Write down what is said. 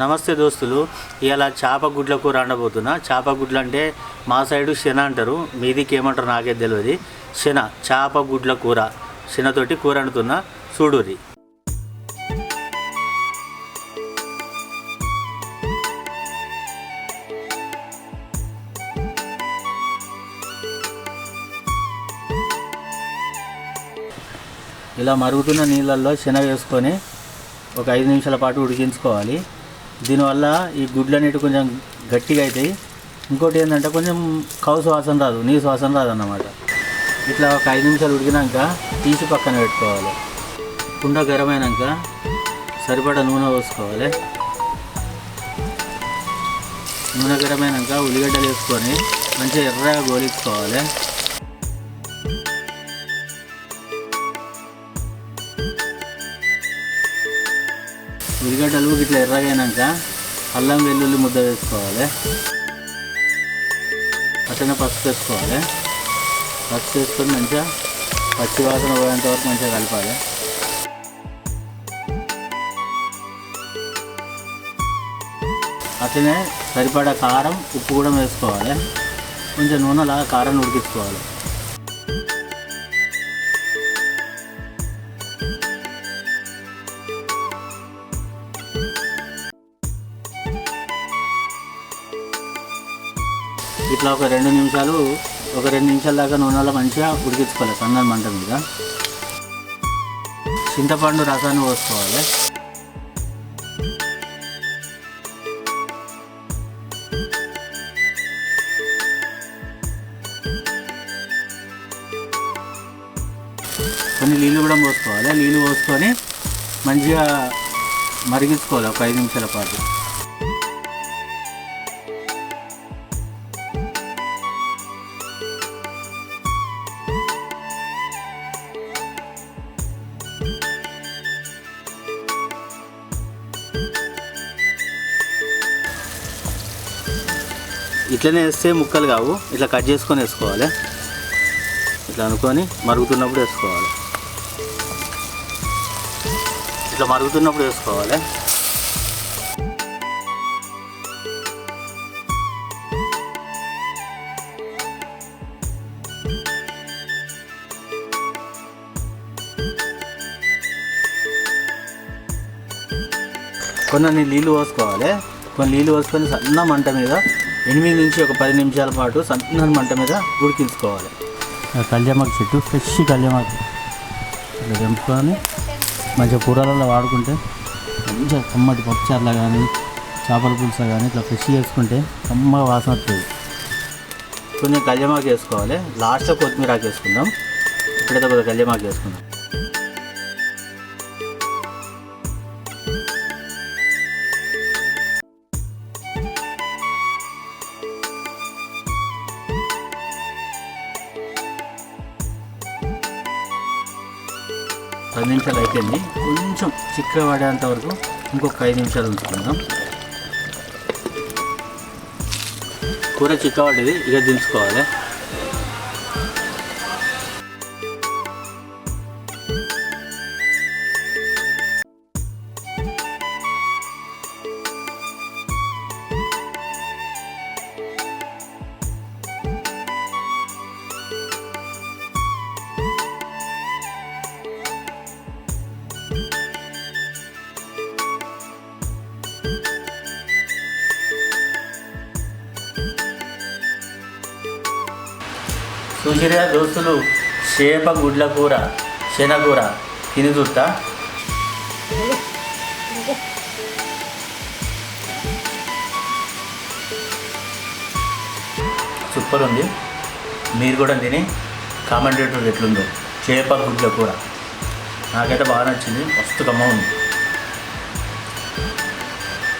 నమస్తే దోస్తులు. ఇలా చేప గుడ్ల కూర వండబోతున్నా చేప గుడ్లు అంటే మా సైడు శన అంటారు. మీదికి ఏమంటారు నాకే తెలియదు శన చేప గుడ్ల కూర. శనతోటి కూర వండుతున్నా. చూడురి ఇలా మరుగుతున్న నీళ్ళల్లో శనగ వేసుకొని ఒక ఐదు నిమిషాల పాటు ఉడికించుకోవాలి. దీనివల్ల ఈ గుడ్లు అనేవి కొంచెం గట్టిగా అవుతాయి ఇంకోటి ఏంటంటే కొంచెం కౌ వాసన రాదు నీ వాసన రాదు అన్నమాట ఇట్లా ఒక ఐదు నిమిషాలు ఉడికినాక తీసి పక్కన పెట్టుకోవాలి. కుండ గరమైనాక సరిపడా నూనె పోసుకోవాలి. నూనె గరమైనాక ఉల్లిగడ్డలు వేసుకొని మంచిగా ఎర్రగా గోలించుకోవాలి. ఉల్లిగడ్డలు ఇట్లా ఎర్రగైనాక అల్లం వెల్లుల్లి ముద్ద వేసుకోవాలి. అట్లనే పసుపు వేసుకోవాలి. పసుపు వేసుకొని మంచిగా పచ్చి వాసన పోయేంత వరకు మంచిగా కలపాలి. అట్లనే సరిపడా కారం ఉప్పు కూడా వేసుకోవాలి. కొంచెం నూనెలాగా కారం ఉడికించుకోవాలి. ఇట్లా ఒక రెండు నిమిషాలు ఒక రెండు నిమిషాల దాకా నూనెలో మంచిగా ఉడికించుకోవాలి సన్న మంట మీద. చింతపండు రసాన్ని పోసుకోవాలి. కొన్ని నీళ్ళు కూడా పోసుకోవాలి. నీళ్ళు పోసుకొని మంచిగా మరిగించుకోవాలి ఒక ఐదు నిమిషాల పాటు. ఇట్లనే వేస్తే ముక్కలు కావు. ఇట్లా కట్ చేసుకొని వేసుకోవాలి. ఇట్లా అనుకొని మరుగుతున్నప్పుడు వేసుకోవాలి. ఇట్లా మరుగుతున్నప్పుడు వేసుకోవాలి. కొన్ని నీళ్ళు పోసుకోవాలి. కొన్ని నీళ్ళు పోసుకొని సన్న మంట మీద ఎనిమిది నుంచి ఒక పది నిమిషాల పాటు సన్న మంట మీద ఉడికించుకోవాలి. కళ్యామాకు చెట్టు ఫ్రెష్ కళ్యామాకు. ఇట్లా తెంపుకొని మంచిగా కూరలలో వాడుకుంటే మంచిగా కమ్మటి పప్పుచారులా కానీ చేపల పులుసు కానీ ఇట్లా ఫ్రెష్ చేసుకుంటే కమ్మ వాసన వస్తుంది. కొంచెం కళ్యామాకు వేసుకోవాలి. లాస్ట్లో కొత్తిమీర ఆకు వేసుకుందాం ఇప్పుడైతే కొద్దిగా కళ్యామాకు వేసుకుందాం. పది నిమిషాలు అయిపోయింది. కొంచెం చిక్కగా పడేంత వరకు ఇంకొక ఐదు నిమిషాలు ఉంచుకుందాం. కూర చిక్క పడేది ఇక దించుకోవాలి. చూసిరా దోస్తులు చేప గుడ్ల కూర శనగూర తిని చూస్తా సూపర్ ఉంది. మీరు కూడా తిని కామెంటేటర్ ఎట్లుందో. చేప గుడ్ల కూర. నాకైతే బాగా నచ్చింది. మస్తు కమ్మ ఉంది.